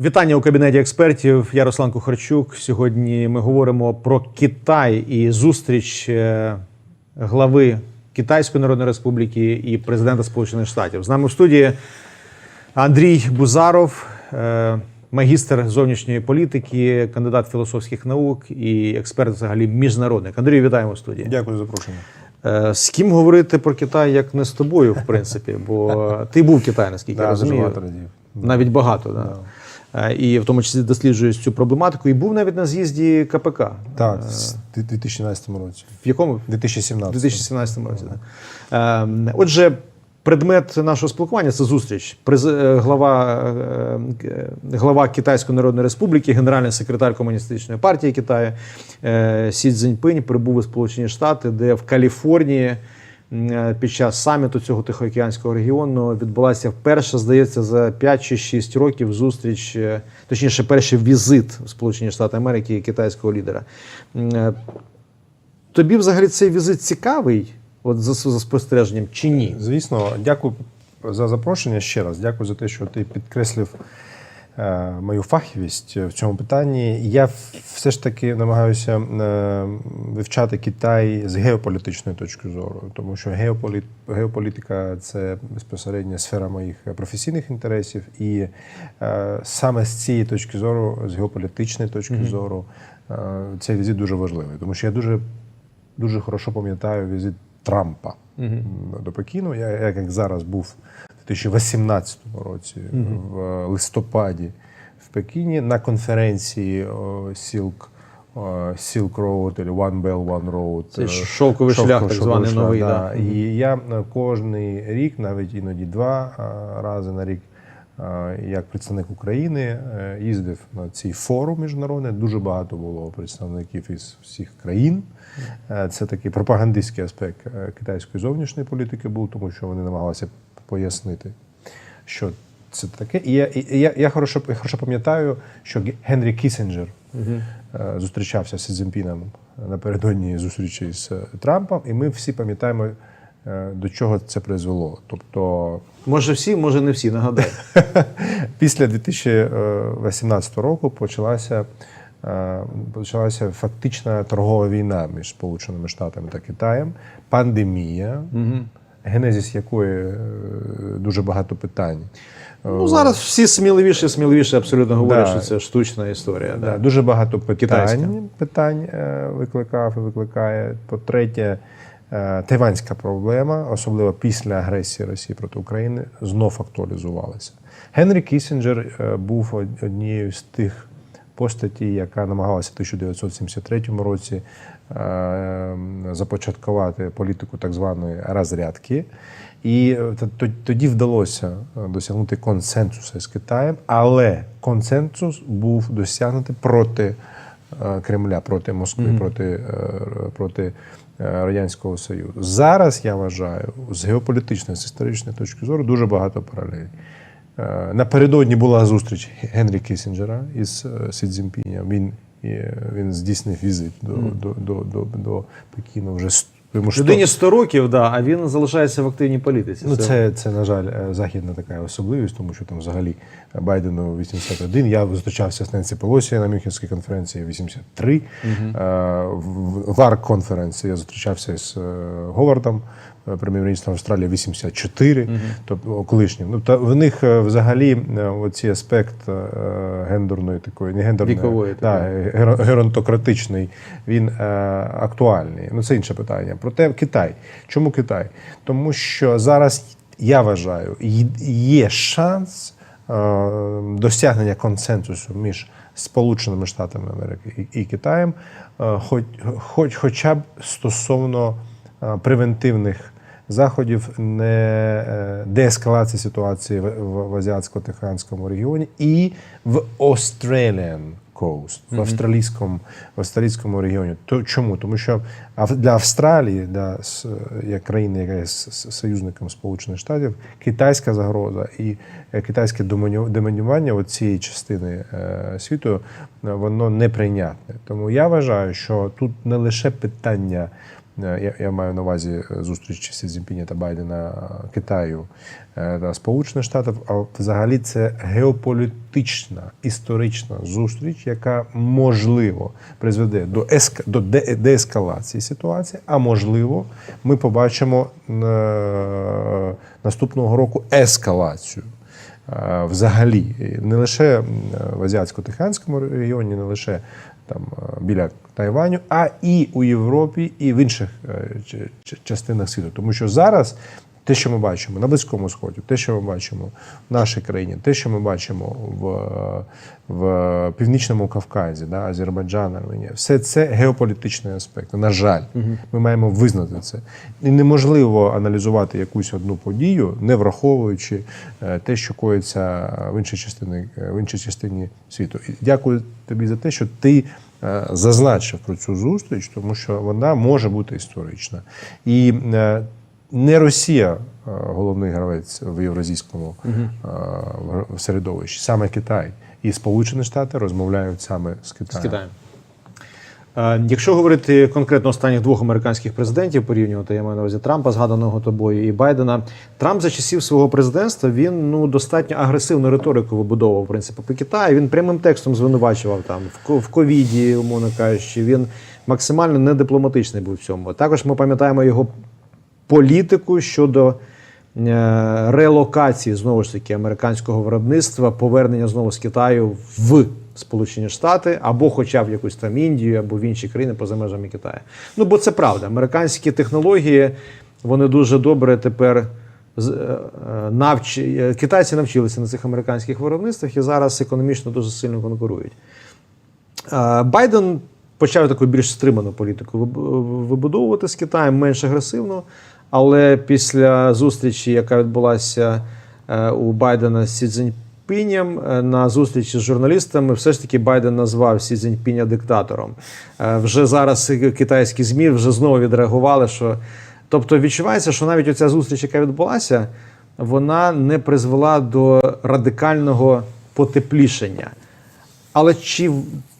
Вітання у кабінеті експертів. Я Руслан Кухарчук. Сьогодні ми говоримо про Китай і зустріч е, глави Китайської Народної Республіки і президента Сполучених Штатів. З нами в студії Андрій Бузаров, е, магістр зовнішньої політики, кандидат філософських наук і експерт взагалі міжнародник. Андрій, вітаємо в студії. Дякую за запрошення. Е, З ким говорити про Китай, як не з тобою, в принципі, бо ти був в Китаї, наскільки я розумію. Навіть багато, да. Е, І в тому числі досліджуєш цю проблематику. І був навіть на з'їзді КПК. Так, в 2017 році. В якому? 2017. 2017 році. Да. Е, Отже, предмет нашого спілкування це зустріч. Е, Глава, е, е, глава Китайської Народної Республіки, генеральний секретар Комуністичної партії Китаю е, Сі Цзіньпинь прибув у Сполучені Штати, де в Каліфорнії е, під час саміту цього Тихоокеанського регіону відбулася вперше, здається, за 5 чи 6 років зустріч, е, точніше, перший візит Сполучені Штати Америки і китайського лідера. Е, Тобі взагалі цей візит цікавий, от за, за спостереженням, чи ні? Звісно, дякую за запрошення ще раз. Дякую за те, що ти підкреслив е, мою фахівість в цьому питанні. Я все ж таки намагаюся е, вивчати Китай з геополітичної точки зору, тому що геополі... геополітика це безпосередня сфера моїх професійних інтересів, і е, саме з цієї точки зору, з геополітичної точки зору, е, цей візит дуже важливий, тому що я дуже дуже хорошо пам'ятаю візит Трампа до Пекіну. Я як, зараз був 2018 році, в листопаді в Пекіні на конференції о, Silk, Silk Road, One Belt, One Road. Це е, шовковий шлях, так званий шлях, новий, Да. да. І я е, кожний рік, навіть іноді два е, рази на рік, як представник України, їздив на цей форум міжнародний. Дуже багато було представників із всіх країн. Це такий пропагандистський аспект китайської зовнішньої політики був, тому що вони намагалися пояснити, що це таке. І я, і я, я хорошо, я хорошо пам'ятаю, що Генрі Кісінджер е, зустрічався з Сі напередодні зустрічі з е, Трампом, і ми всі пам'ятаємо, е, до чого це призвело. Тобто Може всі, може не всі, нагадай. Після 2018 року почалася, почалася фактична торгова війна між Сполученими Штатами та Китаєм, пандемія, генезис якої е, дуже багато питань. Ну, зараз всі сміливіше, сміливіше абсолютно говорять, Да. що це штучна історія. Да, Да. дуже багато Китайська. питань, питань е, викликав і викликає. По-третє, е, тайванська проблема, особливо після агресії Росії проти України, знов актуалізувалася. Генрі Кісінджер був однією з тих постатей, яка намагалася в 1973 році започаткувати політику так званої розрядки. І е, тоді вдалося е, досягнути консенсусу з Китаєм, але консенсус був досягнутий проти е, Кремля, проти Москви, проти, е, проти е, Радянського Союзу. Зараз я вважаю, з геополітичної, з історичної точки зору, дуже багато паралелей. Е, Напередодні була зустріч Генрі Кісінджера із е, Він, е, він здійснив візит до, до, до, до, до Пекіну вже йому Людині 100 років, да, а він залишається в активній політиці. Ну, це, це, на жаль, е, західна така особливість, тому що там взагалі Байдену 81. Я зустрічався з Ненсі Пелосі на Мюнхенській конференції 83. Е, В в АРК конференції я зустрічався з е, Говардом, прем'єр-міністром Австралії 84, тобто колишнім. Ну, та в них е, взагалі е, оці аспект е, гендерної такої, не гендерної, Вікової да, такої. геронтократичний, він е, актуальний. Ну, це інше питання. Проте Китай. Чому Китай? Тому що зараз я вважаю, є шанс е, досягнення консенсусу між Сполученими Штатами Америки і, і Китаєм, е, хоч, хоч, хоча б стосовно е, превентивних заходів не е, деескалації ситуації в, азіатсько-тихоокеанському регіоні і в Australian Coast, в австралійському, в австралійському регіоні. То чому? Тому що для Австралії, для як країни, яка є союзником Сполучених Штатів, китайська загроза і е, китайське доміню- домінювання цієї частини е, світу воно неприйнятне. Тому я вважаю, що тут не лише питання я, я маю на увазі е, зустріч Сі Цзіньпіня та Байдена е, Китаю е, та Сполучених Штатів, а взагалі це геополітична історична зустріч, яка можливо призведе до еск... до де- деескалації ситуації, а можливо, ми побачимо е, наступного року ескалацію. Е, Взагалі, не лише в Азіатсько-Тиханському регіоні, не лише там е, біля Тайваню, а і у Європі, і в інших е, частинах світу. Тому що зараз те, що ми бачимо на Близькому Сході, те, що ми бачимо в нашій країні, те, що ми бачимо в, е, в Північному Кавказі, да, Азербайджан, Арменія, все це геополітичні аспекти. На жаль, ми маємо визнати це. І неможливо аналізувати якусь одну подію, не враховуючи е, те, що коїться в іншій частині, в іншій частині світу. І дякую тобі за те, що ти е, зазначив про цю зустріч, тому що вона може бути історична. І е, не Росія е, головний гравець в євразійському в середовищі, саме Китай. І Сполучені Штати розмовляють саме з з Китаєм. Китаєм. Е, Якщо говорити конкретно останніх двох американських президентів, порівнювати я маю на увазі Трампа, згаданого тобою, і Байдена, Трамп за часів свого президентства він ну достатньо агресивну риторику вибудовував в принципі по Китаю. Він прямим текстом звинувачував там в ковіді, умовно кажучи. Він максимально недипломатичний був в цьому. Також ми пам'ятаємо його політику щодо е, релокації знову ж таки американського виробництва, повернення знову з Китаю в Сполучені Штати або, хоча б в якусь там Індію, або в інші країни поза межами Китаю. Ну бо це правда. Американські технології вони дуже добре тепер. е, е, Навч... Китайці навчилися на цих американських виробництвах і зараз економічно дуже сильно конкурують. Байден почав таку більш стриману політику вибудовувати з Китаєм, менш агресивно. Але після зустрічі, яка відбулася е, у Байдена з Сі Цзіньпінем, е, на зустрічі з журналістами, все ж таки Байден назвав Сі Цзіньпіня диктатором. Е, Вже зараз китайські ЗМІ вже знову відреагували, що тобто відчувається, що навіть оця зустріч, яка відбулася, вона не призвела до радикального потеплішення. Але чи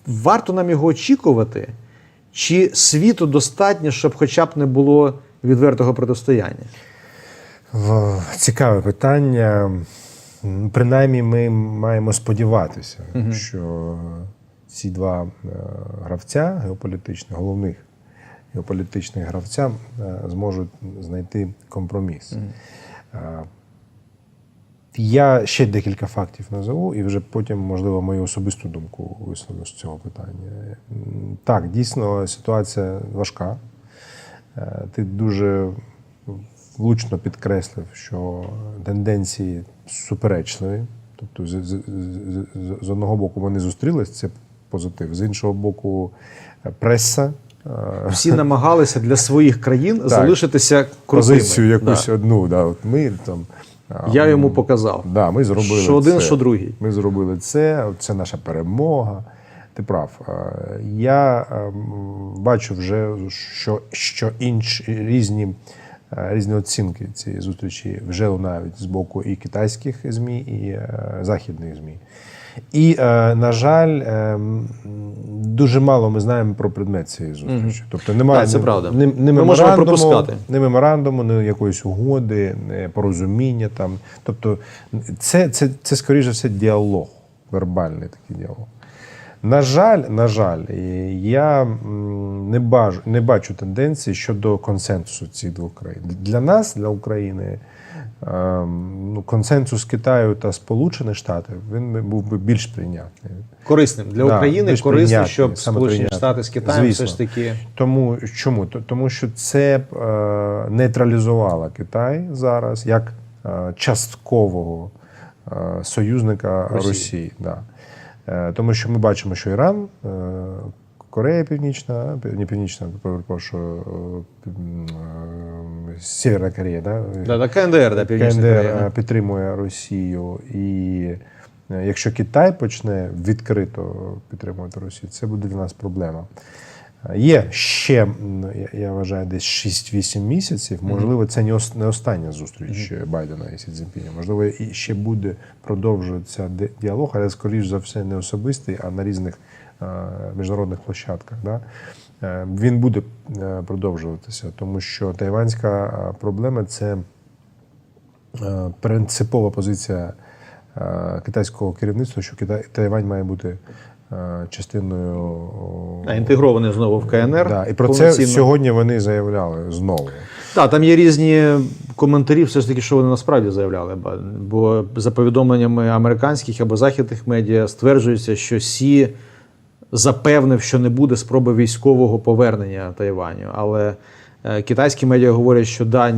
варто нам його очікувати, чи світу достатньо, щоб хоча б не було відвертого протистояння? Цікаве питання. Принаймні, ми маємо сподіватися, що ці два е, гравця геополітичних, головних геополітичних гравця е, зможуть знайти компроміс. Е, Я ще декілька фактів назову, і вже потім, можливо, мою особисту думку висловлю з цього питання. Так, дійсно, ситуація важка. Е, Ти дуже влучно підкреслив, що тенденції суперечливі. Тобто, з, з, з, з одного боку вони зустрілись, це позитив, з іншого боку, е, преса. е, Всі намагалися для своїх країн залишитися крутими. позицію якусь Да. одну. Да, от ми там. Я йому показав. Да, ми зробили Що один, це. що другий. Ми зробили це, це наша перемога. Ти прав. Е, Я ем, бачу вже, що, що інші різні, е, різні оцінки цієї зустрічі вже лунають з боку і китайських ЗМІ, і е, західних ЗМІ. І, е, на жаль, дуже мало ми знаємо про предмет цієї зустрічі. Тобто немає Так, це правда. ні, ні Ми можемо меморандуму, пропускати. не меморандуму, не якоїсь угоди, не порозуміння там. Тобто, це, це, це скоріше все діалог, вербальний такий діалог. На жаль, на жаль, я не бачу, не бачу тенденції щодо консенсусу цих двох країн. Для нас, для України, ем, ну, консенсус Китаю та Сполучених Штатів він був би більш прийнятний. Корисним для Да, України корисно, щоб Сполучені. Штати з Китаєм Звісно. все ж таки. Тому чому? Тому що це б, е, нейтралізувало Китай зараз як е, часткового е, союзника Росії. Росії. да. Е, тому що ми бачимо, що Іран, е, Корея Північна, Пів- не Північна, перепрошую, е, Сєвєрна Корея, да? Да, да, КНДР, да, Північна КНДР Корея. підтримує Росію, і якщо Китай почне відкрито підтримувати Росію, це буде для нас проблема. Є ще, я- вважаю, десь 6-8 місяців. Можливо, це не остання зустріч Байдена і Сі Цзіньпіня. Можливо, і ще буде продовжуватися діалог, але скоріш за все не особистий, а на різних міжнародних площадках. Да? е, він буде е, продовжуватися, тому що тайванська е, проблема це принципова позиція китайського керівництва, що Китай, Тайвань має бути частиною. о, А, інтегрований знову в КНР. Да, і про це сьогодні вони заявляли знову. Так, там є різні коментарі, все ж таки, що вони насправді заявляли. Бо за повідомленнями американських або західних медіа стверджується, що Сі запевнив, що не буде спроби військового повернення Тайваню. Але е, китайські медіа говорять, що да,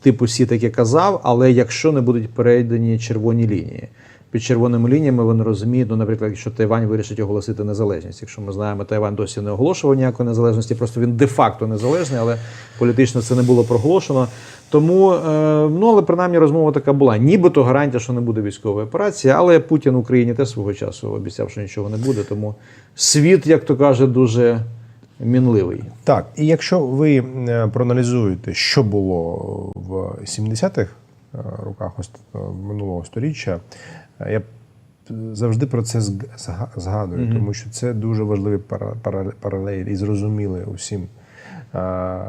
типу Сі таке казав, але якщо не будуть перейдені червоні лінії. Під червоними лініями вони розуміють, ну, наприклад, якщо Тайвань вирішить оголосити незалежність. Якщо ми знаємо, Тайвань досі не оголошував ніякої незалежності, просто він де-факто незалежний, але політично це не було проголошено. Тому, е, ну але принаймні розмова така була. Нібито гарантія, що не буде військової операції, але Путін в Україні теж свого часу обіцяв, що нічого не буде. Тому світ, як то каже, дуже мінливий. Так, і якщо ви е, проаналізуєте, що було в 70-х е, роках минулого сторіччя, е, я завжди про це зг- зга- згадую, тому що це дуже важливий пара- пара- паралель і зрозуміли усім. Е,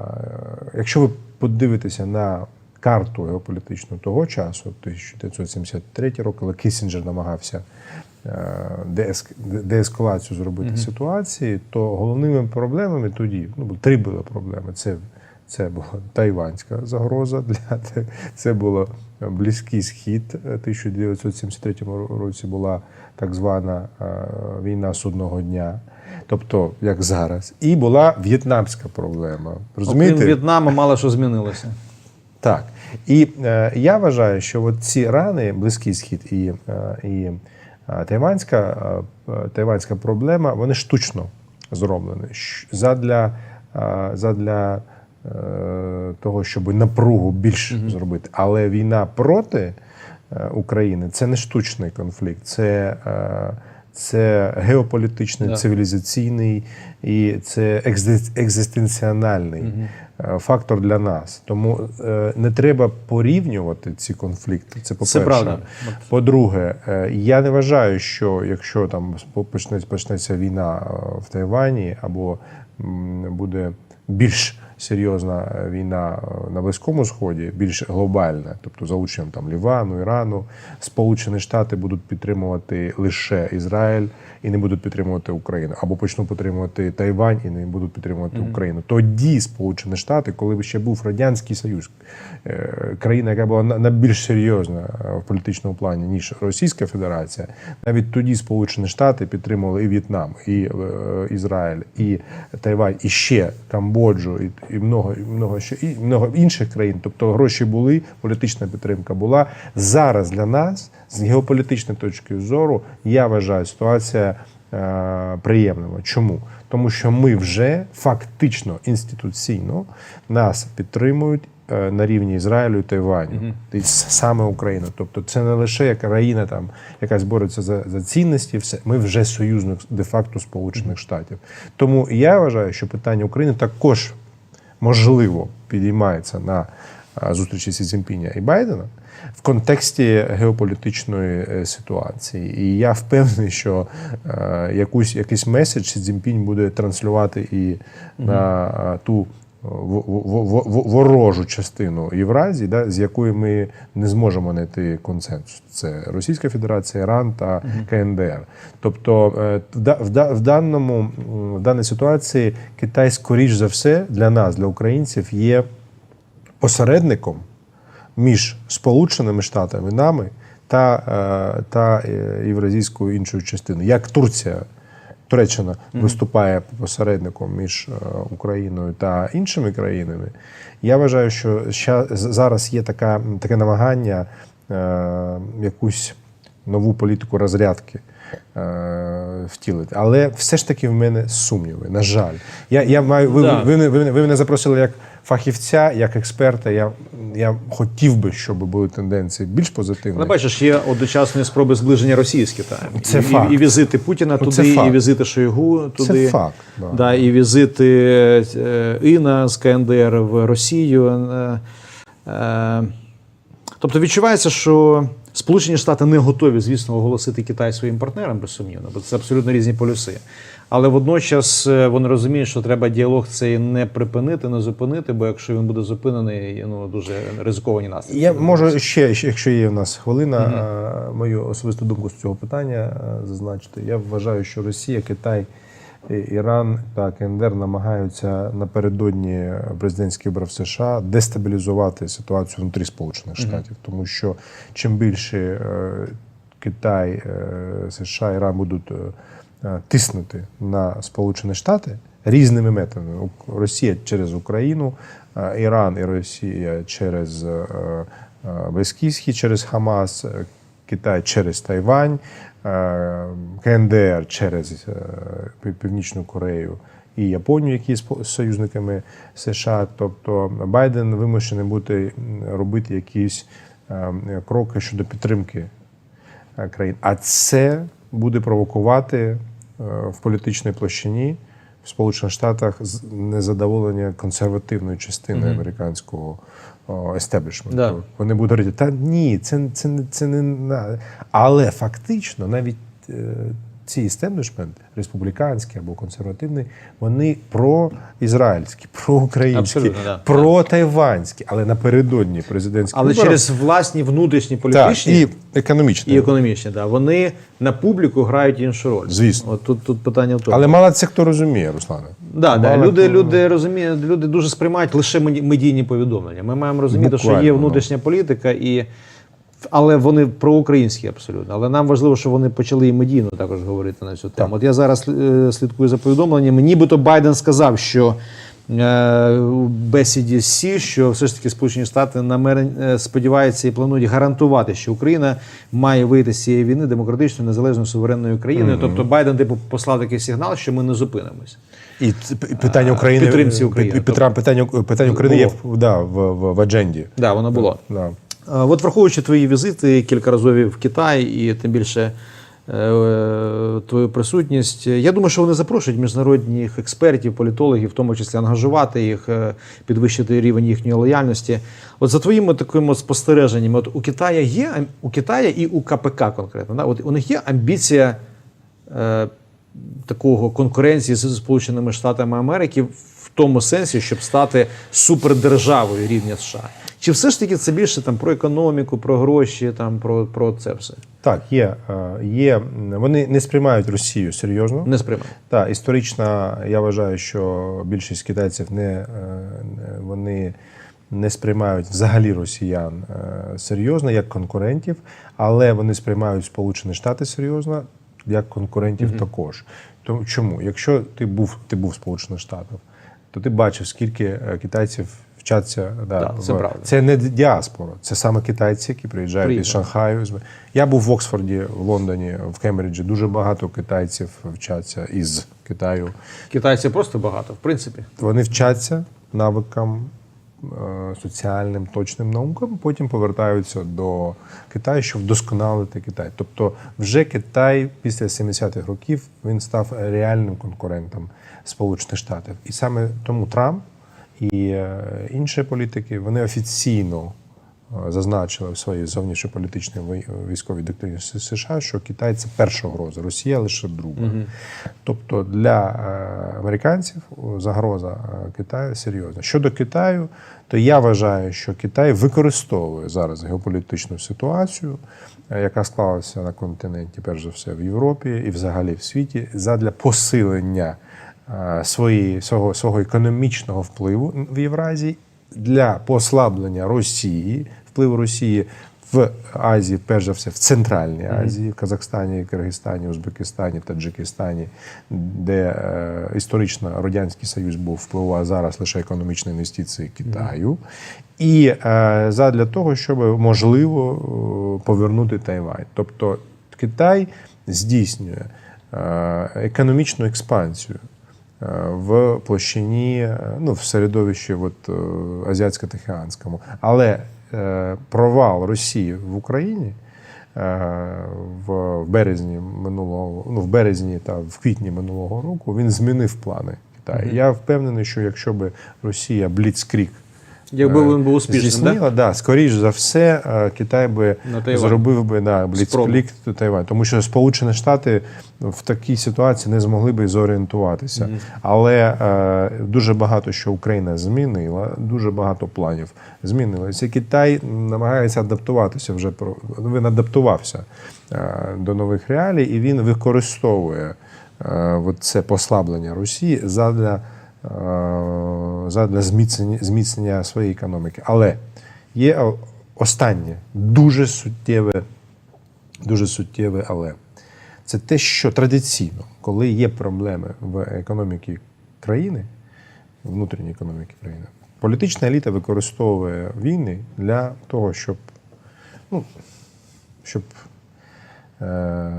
Якщо ви подивитеся на карту геополітичну того часу, 1973 рік, коли Кісінджер намагався е, дееск- де- деескалацію зробити ситуації, то головними проблемами тоді ну, три були проблеми. Це, це була тайванська загроза для це було Близький Схід. Е, 1973 році була так звана е, війна судного дня. Тобто, як зараз, і була в'єтнамська проблема. Розумієте? Окрім В'єтнаму, мало що змінилося. Так. І е, я вважаю, що от ці рани, Близький Схід і, е, і е, тайванська, е, е, тайванська проблема, вони штучно зроблені. Задля, е, задля того, щоб напругу більш зробити. Але війна проти е, України це не штучний конфлікт, це, е, це геополітичний, Да. цивілізаційний і це екзис- екзистенціональний е, фактор для нас. Тому не треба порівнювати ці конфлікти. Це по-перше. Це правда. По-друге, я не вважаю, що якщо там почнеться, почнеться війна в Тайвані або буде більш серйозна е, війна е, на Близькому Сході, більш глобальна, тобто за учнем там Лівану, Ірану, Сполучені Штати будуть підтримувати лише Ізраїль і не будуть підтримувати Україну, або почнуть підтримувати Тайвань і не будуть підтримувати Україну. Тоді Сполучені Штати, коли ще був радянський Союз, е, країна, яка була на- більш серйозна в політичному плані ніж Російська Федерація, навіть тоді Сполучені Штати підтримували і В'єтнам, і Ізраїль, і Тайвань, і ще Камбоджу, і, і много, і много ще і много інших країн. Тобто гроші були, політична підтримка була. Зараз для нас з геополітичної точки зору я вважаю ситуація е, приємними. Чому? Тому що ми вже фактично інституційно нас підтримують е, на рівні Ізраїлю і Тайваню, і саме Україна. Тобто, це не лише країна, там якась бореться за, за цінності. Все ми вже союзник де-факто Сполучених Штатів. Тому я вважаю, що питання України також можливо підіймається на зустрічі Сі Цзіньпіня і Байдена в контексті геополітичної е, ситуації. І я впевнений, що е, якусь, якийсь меседж Сі Цзіньпінь буде транслювати і на ту ворожу частину Євразії, да, з якою ми не зможемо знайти консенсус. Це Російська Федерація, Іран та КНДР. Тобто, е, в, в, в даному в даній ситуації Китай, скоріш за все, для нас, для українців, є посередником між Сполученими Штатами, нами та, е, та е, євразійською іншою частиною. Як Турція, Туреччина виступає посередником між е, Україною та іншими країнами, я вважаю, що зараз є така, таке намагання е, якусь нову політику розрядки. Е, Втілити, але все ж таки в мене сумніви. На жаль, я, я маю ви, Да. ви, ви, ви, ви мене запросили як фахівця, як експерта. Я, я хотів би, щоб були тенденції більш позитивні. Але бачиш, є одночасні спроби зближення Росії з Китаєм. Це і, факт. І, і візити Путіна це туди, факт. і візити Шойгу туди. факт, да. Да, і візити е, Іна з КНДР в Росію. Е, Тобто відчувається, що Сполучені Штати не готові, звісно, оголосити Китай своїм партнером, безсумнівно, бо це абсолютно різні полюси. Але водночас е, вони розуміють, що треба діалог цей не припинити, не зупинити, бо якщо він буде зупинений, ну дуже ризиковані наслідки. Я можу ще, якщо є в нас хвилина, е, мою особисту думку з цього питання е, зазначити. Я вважаю, що Росія, Китай, Іран та КНДР намагаються напередодні президентських виборів США дестабілізувати ситуацію внутрі Сполучених Штатів, тому що чим більше е, Китай, е, США, Іран будуть е, тиснути на Сполучені Штати різними методами. Росія через Україну, Іран і Росія через Близький Схід, через Хамас, Китай через Тайвань, КНДР через е, Північну Корею. І Японію, які є союзниками США, тобто Байден вимушений бути робити якісь е, кроки щодо підтримки е, країн. А це буде провокувати е, в політичній площині в Сполучених Штатах незадоволення консервативної частини американського естеблішменту. Да. Вони будуть говорити, та ні, це, це, не- це не. Але фактично навіть. Ці істеблішмент, республіканські або консервативні, вони проізраїльські, проукраїнські, Абсолютно, да. протайванські, але напередодні президентських Але виборів- через власні внутрішні так, політичні і економічні. і економічні, да, вони на публіку грають іншу роль. Звісно. От тут, тут питання в тому. Але мало це хто розуміє, Руслане. Да, да. Люди, хто- люди розуміють, люди дуже сприймають лише меді- медійні повідомлення. Ми маємо розуміти, що є ну. внутрішня політика, і але вони проукраїнські абсолютно. Але нам важливо, що вони почали і медійно також говорити на цю тему. От я зараз е, слідкую за повідомленнями. Нібито Байден сказав, що. е, У бесіді Сі, що все ж таки Сполучені Штати намерен е, сподіваються і планують гарантувати, що Україна має вийти з цієї війни демократичною, незалежною суверенною країною. Тобто Байден типу послав такий сигнал, що ми не зупинимось. І питання України підтримці е, України. Петра, питання, питання України є в, да, в, в, в адженді. Да, воно було. Да. Е, От враховуючи твої візити кількаразові в Китай і тим більше е, твою присутність, я думаю, що вони запрошують міжнародних експертів, політологів, в тому числі ангажувати їх, е, підвищити рівень їхньої лояльності. От за твоїми такими спостереженнями, от у Китая є у Китая і у КПК конкретно, да? от у них є амбіція е, такого конкуренції з Сполученими Штатами Америки тому сенсі, щоб стати супердержавою рівня США. Чи все ж таки це більше там про економіку, про гроші, там про, про це все Так, є, е, є. Вони не сприймають Росію серйозно. не сприймає? Так, історично я вважаю, що більшість китайців не, е, вони не сприймають взагалі росіян е, серйозно як конкурентів, але вони сприймають Сполучені Штати серйозно як конкурентів також. Тому чому? Якщо ти був, ти був в Сполучених Штатах, то ти бачив, скільки е, китайців вчаться. Да, Да, це в- правда. це не діаспора, це саме китайці, які приїжджають із Шанхаю. Я був в Оксфорді, в Лондоні, в Кембриджі. Дуже багато китайців вчаться із Китаю. Китайців просто багато, в принципі. Вони вчаться навикам е, соціальним, точним наукам, потім повертаються до Китаю, щоб вдосконалити Китай. Тобто, вже Китай після 70-х років він став реальним конкурентом Сполучених Штатів. І саме тому Трамп і е, інші політики вони офіційно е, зазначили в своїй зовнішньополітичній військовій доктрині США, що Китай це перша угроза, Росія лише друга. Тобто для е, американців загроза Китаю серйозна. Щодо Китаю, то я вважаю, що Китай використовує зараз геополітичну ситуацію, яка склалася на континенті, перш за все в Європі і взагалі в світі, задля посилення е, своєї, свого, свого економічного впливу в Євразії для послаблення Росії, впливу Росії в Азії, перш за все, в Центральній Азії, в Казахстані, Киргизстані, Узбекистані, Таджикистані, де е, історично Радянський Союз був впливав, а зараз лише економічні інвестиції Китаю. І е, задля того, щоб можливо е, повернути Тайвань. Тобто Китай здійснює е, економічну експансію в площині, е, ну, в середовищі от, е, азіатсько-тихіанському. Але е, провал Росії в Україні в, в березні минулого, ну, в березні та в квітні минулого року він змінив плани Китаю. Я впевнений, що якщо б Росія бліцкрік Якби е, він був успішним, здійснила, да? скоріш за все, е, Китай би На зробив би да, Спробу. бліцклік до Тайвань, тому що Сполучені Штати в такій ситуації не змогли би зорієнтуватися. Але е, дуже багато що Україна змінила, дуже багато планів змінилося. Китай намагається адаптуватися вже про він адаптувався е, до нових реалій, і він використовує е, це послаблення Росії задля, задля зміцнення, зміцнення своєї економіки. Але є останнє дуже суттєве, дуже суттєве але. Це те, що традиційно, коли є проблеми в економіці країни, внутрішньої економіки країни, політична еліта використовує війни для того, щоб, ну, щоб е,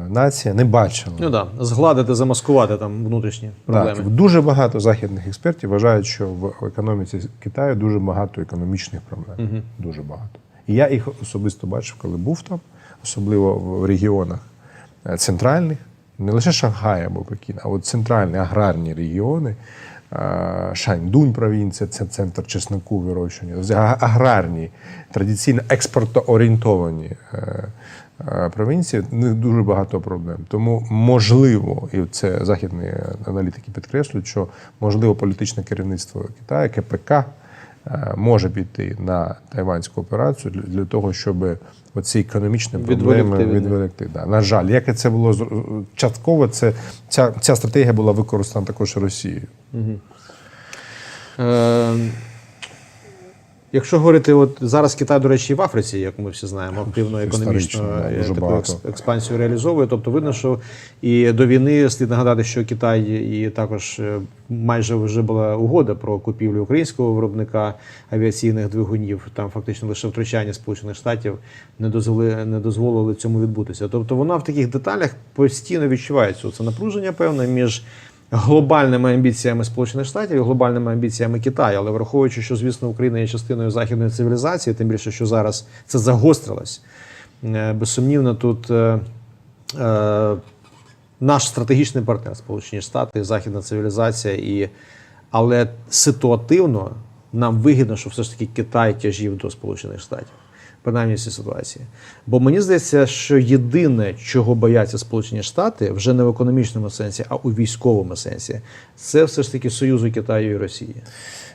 нація не бачила. Ну да. згладити, замаскувати там внутрішні проблеми. Так, дуже багато західних експертів вважають, що в економіці Китаю дуже багато економічних проблем. Дуже багато. І я їх особисто бачив, коли був там, особливо в регіонах е, центральних, не лише Шанхай або Пекін, а от центральні аграрні регіони. е, Шаньдунь провінція, це центр чесноку вирощування. Аграрні, традиційно експортоорієнтовані е, е, провінції, в них дуже багато проблем. Тому можливо, і це західні аналітики підкреслюють, що можливо політичне керівництво Китаю, КПК, е, може піти на тайванську операцію для, того, щоб оці економічні проблеми Відволікти. Да. На жаль, як це було частково, це ця, ця стратегія була використана також Росією. Е, якщо говорити, от зараз Китай, до речі, і в Африці, як ми всі знаємо, активно да, е, таку експансію реалізовує. Тобто видно, що і до війни слід нагадати, що Китай і також е, майже вже була угода про купівлю українського виробника авіаційних двигунів. Там фактично лише втручання Сполучених Штатів не дозволили, не дозволили цьому відбутися. Тобто вона в таких деталях постійно відчувається це напруження певне між глобальними амбіціями Сполучених Штатів і глобальними амбіціями Китаю. Але враховуючи, що звісно Україна є частиною західної цивілізації, тим більше, що зараз це загострилось. е, Безсумнівно, тут е, е, наш стратегічний партнер Сполучені Штати, західна цивілізація, і але ситуативно нам вигідно, що все ж таки Китай тяжів до Сполучених Штатів. Принаймні цій ситуації. Бо мені здається, що єдине, чого бояться Сполучені Штати, вже не в економічному сенсі, а у військовому сенсі, це все ж таки союзу Китаю і Росії.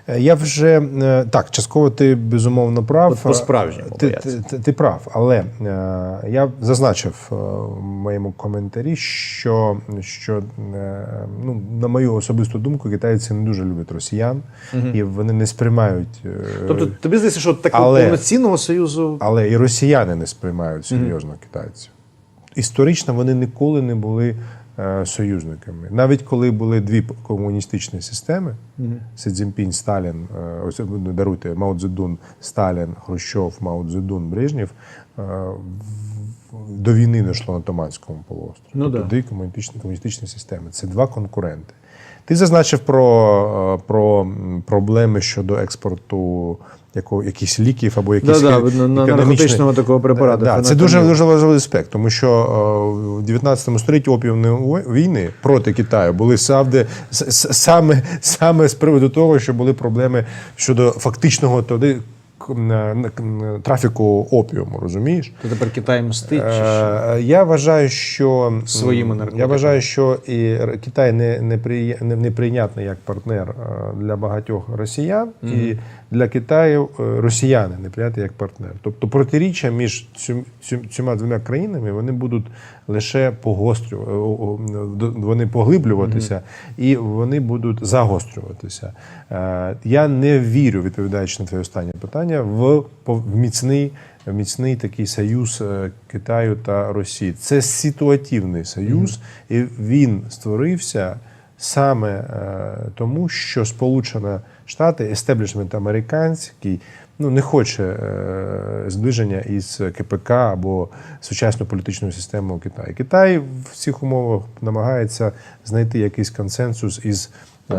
Е, Я вже е, так, частково ти безумовно прав. От по-справжньому ти, ти, ти прав, але е, я зазначив в моєму коментарі, що, що ну, на мою особисту думку, китайці не дуже люблять росіян, і вони не сприймають. Тобто, тобі здається, що такого Але- повноцінного союзу але і росіяни не сприймають серйозно китайців. Історично вони ніколи не були союзниками. Навіть коли були дві комуністичні системи: Си Цзіньпінь, Сталін, е, ось ну, даруйте, Мао Цзедун, Сталін, Хрущов, Мао Цзедун, Брежнєв. е, До війни не йшло на Томанському полуострові. Ну тобто да. дві комуністичні, комуністичні системи. Це два конкуренти. Ти зазначив про, е, про проблеми щодо експорту якого, якихось ліків або е- на- на- економічних- наркотичного такого препарату, Да, це дуже дуже важливий аспект, тому що е, в 19 столітті опіумні війни проти Китаю були савде, с- с- саме, саме з приводу того, що були проблеми щодо фактичного на- трафіку опіуму, розумієш? то тепер Китай мстить. чи що? Е, Я вважаю, що своїми наркотиками. я вважаю, що і Китай не, не, неприйнятний як партнер е, для багатьох росіян, і для Китаю е, росіяни неприйнятні як партнер. Тобто протиріччя між цими двома країнами вони будуть лише погострювати, вони поглиблюватися і вони будуть загострюватися. Е, Я не вірю, відповідаючи на твоє останнє питання, в міцний міцний такий союз е, Китаю та Росії. Це ситуативний союз, і він створився саме е, тому, що Сполучені Штати, естеблішмент американський, ну не хоче е, зближення із КПК або сучасною політичною системою Китаю. Китай в цих умовах намагається знайти якийсь консенсус із е,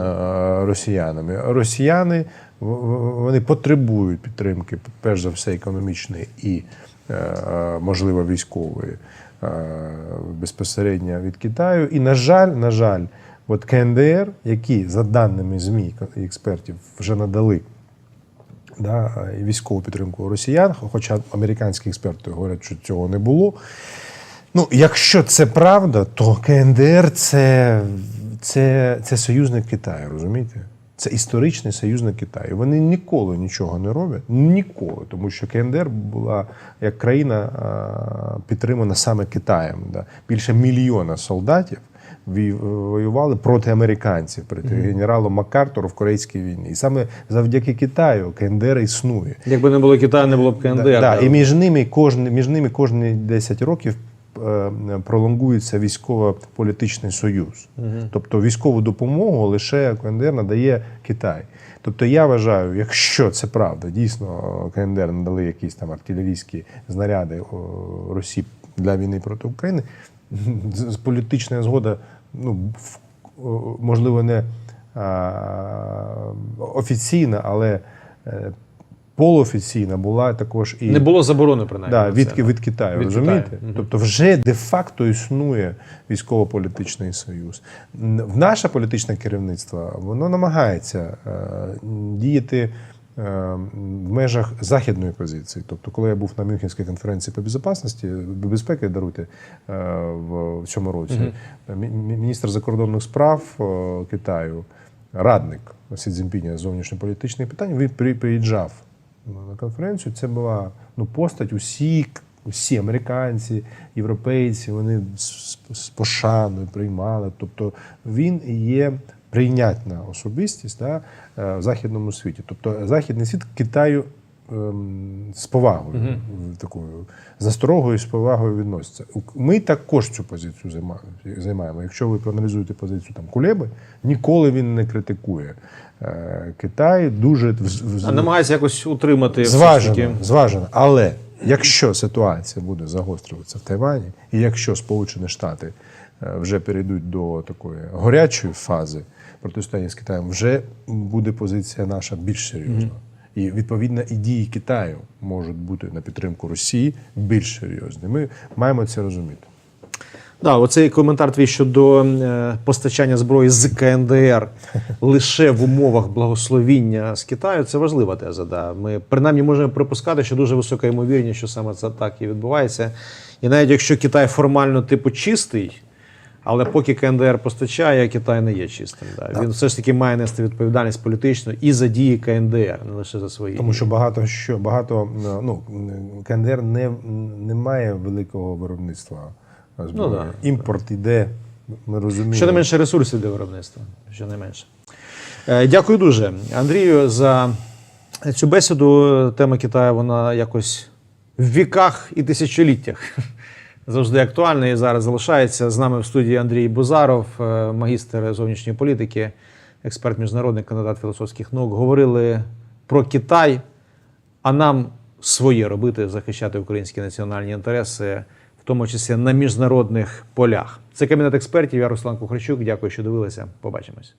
росіянами. Росіяни вони потребують підтримки, перш за все, економічної і, е, можливо, військової е, безпосередньо від Китаю. І, на жаль, на жаль, от КНДР, які за даними ЗМІ і експертів вже надали да, військову підтримку росіян, хоча американські експерти говорять, що цього не було. Ну, якщо це правда, то КНДР це, це, це союзник Китаю, розумієте? Це історичний союзник Китаю. Вони ніколи нічого не роблять. Ніколи. Тому що КНДР була як країна підтримана саме Китаєм. Да. Більше мільйона солдатів воювали проти американців, проти генерала Маккартура в Корейській війні. І саме завдяки Китаю КНДР існує. Якби не було Китаю, не було б КНДР. Да, да. і між ними кожен, між ними кожні 10 років е, пролонгується військово-політичний союз. Тобто військову допомогу лише КНДР надає Китай. Тобто я вважаю, якщо це правда, дійсно КНДР надали якісь там артилерійські знаряди Росії для війни проти України, політична згода, ну, можливо, не офіційна, але е, полуофіційна була також і Не було заборони, принаймні. да, від, це. від Китаю, Від розумієте? Китаю. Тобто вже де-факто існує військово-політичний союз. В наше політичне керівництво воно намагається е, діяти в межах західної позиції. Тобто, коли я був на Мюнхенській конференції по безпечності, безпеки даруйте е, в цьому році, мі- мі- міністр закордонних справ е, Китаю, радник Сі Цзіньпіня зовнішньополітичних питань, він при- приїжджав на конференцію. Це була ну, постать усі, усі американці, європейці, вони з пошаною приймали. Тобто він є прийнятна особистість да, е, в західному світі. Тобто західний світ Китаю ем, з повагою, такою з насторогою і з повагою відноситься. Ми також цю позицію займаємо-. Якщо ви проаналізуєте позицію там Кулеби, ніколи він не критикує е, Китай. Дуже А намагається якось утримати зважено, зважено. Але якщо ситуація буде загострюватися в Тайвані, і якщо Сполучені Штати е, вже перейдуть до такої горячої фази протистояння з Китаєм, вже буде позиція наша більш серйозна. І відповідно і дії Китаю можуть бути на підтримку Росії більш серйозні. Ми маємо це розуміти. Да, оцей коментар твій щодо е, постачання зброї з КНДР лише в умовах благословіння з Китаю. Це важлива теза. Да. Ми принаймні можемо припускати, що дуже висока ймовірність, що саме це так і відбувається. І навіть якщо Китай формально типу чистий, але поки КНДР постачає, Китай не є чистим. Да. Він все ж таки має нести відповідальність політичну і за дії КНДР, не лише за свої. Тому що багато що багато ну КНДР не, не має великого виробництва зброї. Ну, да. Імпорт іде. Ми розуміємо. Ще не менше ресурсів для виробництва. Що не менше. Е, Дякую дуже, Андрію, за цю бесіду. Тема Китаю вона якось в віках і тисячоліттях завжди актуальна і зараз залишається. З нами в студії Андрій Бузаров, е, магістр зовнішньої політики, експерт міжнародний кандидат філософських наук. Говорили про Китай, а нам своє робити, захищати українські національні інтереси, в тому числі на міжнародних полях. Це кабінет експертів. Я Руслан Кухарчук. Дякую, що дивилися. Побачимось.